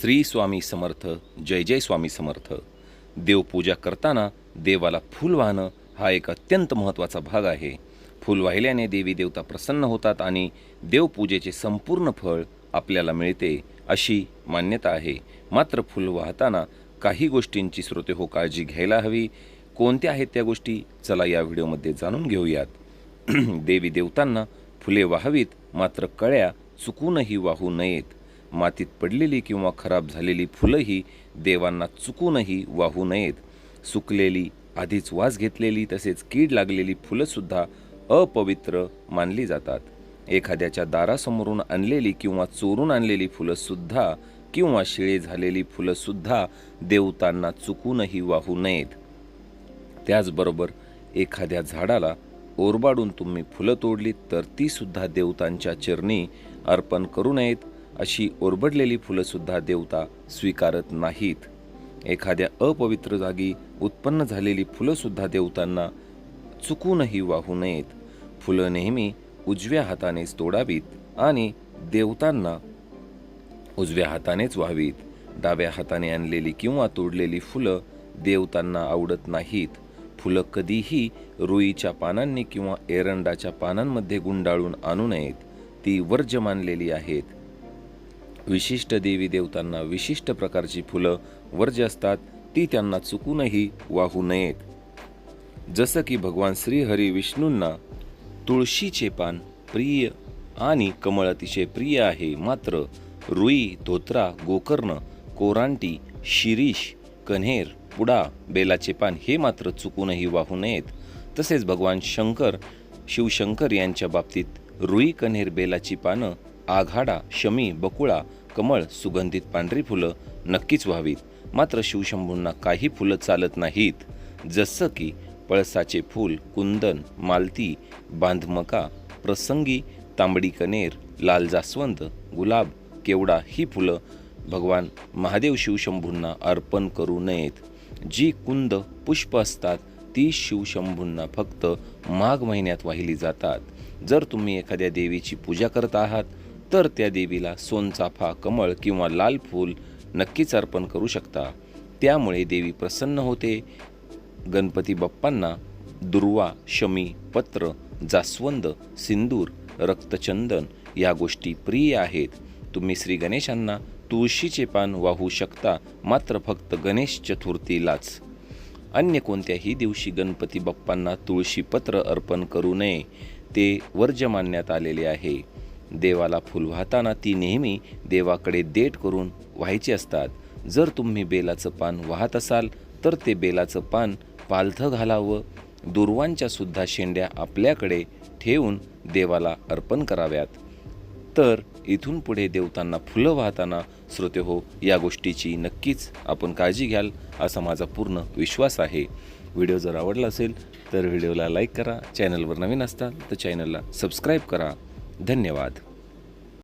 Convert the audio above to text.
श्री स्वामी समर्थ जय जय स्वामी समर्थ. देवपूजा करताना देवाला फूल वाहणं हा एक अत्यंत महत्त्वाचा भाग आहे. फूल वाहिल्याने देवी देवता प्रसन्न होतात आणि देवपूजेचे संपूर्ण फळ आपल्याला मिळते अशी मान्यता आहे. मात्र फूल वाहताना काही गोष्टींची श्रोते हो काळजी घ्यायला हवी. कोणत्या आहेत त्या गोष्टी? चला या व्हिडिओमध्ये जाणून घेऊयात. देवी देवतांना फुले वाहावीत मात्र कळ्या चुकूनही वाहू नयेत. मातीत पडलेली किंवा खराब झालेली फुलंही देवांना चुकूनही वाहू नयेत. सुकलेली आधीच वास घेतलेली तसेच कीड लागलेली फुलंसुद्धा अपवित्र मानली जातात. एखाद्याच्या दारासमोरून आणलेली किंवा चोरून आणलेली फुलंसुद्धा किंवा शिळे झालेली फुलंसुद्धा देवतांना चुकूनही वाहू नयेत. त्याचबरोबर एखाद्या झाडाला ओरबाडून तुम्ही फुलं तोडली तर ती सुद्धा देवतांच्या चरणी अर्पण करू नयेत. अशी ओरबडलेली फुलंसुद्धा देवता स्वीकारत नाहीत. एखाद्या अपवित्र जागी उत्पन्न झालेली फुलंसुद्धा देवतांना चुकूनही वाहू नयेत. फुलं नेहमी उजव्या हातानेच तोडावीत आणि देवतांना उजव्या हातानेच व्हावीत. डाव्या हाताने आणलेली किंवा तोडलेली फुलं देवतांना आवडत नाहीत. फुलं कधीही रुईच्या पानांनी किंवा एरंडाच्या पानांमध्ये गुंडाळून आणू नयेत. ती वर्ज्य मानलेली आहेत. विशिष्ट देवी देवतांना विशिष्ट प्रकारची फुलं वर्ज्य असतात ती त्यांना चुकूनही वाहू नयेत. जसं की भगवान श्रीहरी विष्णूंना तुळशीचे पान प्रिय आणि कमळ अतिशय प्रिय आहे मात्र रुई धोत्रा गोकर्ण कोरांटी शिरीष कन्हेर पुडा बेलाचे पान हे मात्र चुकूनही वाहू नयेत. तसेच भगवान शंकर शिवशंकर यांच्या बाबतीत रुई कन्हेर बेलाची पानं आघाडा शमी बकुळा कमळ सुगंधित पांढरी फुलं नक्कीच व्हावीत. मात्र शिवशंभूंना काही फुलं चालत नाहीत. जसं की पळसाचे फूल कुंदन मालती बांधमका प्रसंगी तांबडी कनेर लाल जास्वंद गुलाब केवडा ही फुलं भगवान महादेव शिवशंभूंना अर्पण करू नयेत. जी कुंद पुष्प असतात ती शिवशंभूंना फक्त माघ महिन्यात वाहिली जातात. जर तुम्ही एखाद्या देवीची पूजा करत आहात तर त्या देवीला सोनचाफा कमळ किंवा लाल फूल नक्कीच अर्पण करू शकता. त्यामुळे देवी प्रसन्न होते. गणपती बाप्पांना दुर्वा शमी पत्र जास्वंद सिंदूर रक्तचंदन या गोष्टी प्रिय आहेत. तुम्ही श्री गणेशांना तुळशीचे पान वाहू शकता मात्र फक्त गणेश चतुर्थीलाच. अन्य कोणत्याही दिवशी गणपती बाप्पांना तुळशीपत्र अर्पण करू नये. ते वर्ज्य मानण्यात आलेले आहे. देवाला फुल वाहताना ती नेहमी देवाकडे देट करून व्हायची असतात. जर तुम्ही बेलाचं पान वाहत असाल तर ते बेलाचं पान पालथं घालावं. दुर्वांच्या सुद्धा शेंड्या आपल्याकडे ठेवून देवाला अर्पण कराव्यात. तर इथून पुढे देवतांना फुलं वाहताना श्रोते हो या गोष्टीची नक्कीच आपण काळजी घ्याल असा माझा पूर्ण विश्वास आहे. व्हिडिओ जर आवडला असेल तर व्हिडिओला लाईक करा. चॅनलवर नवीन असताल तर चॅनलला सबस्क्राईब करा. धन्यवाद.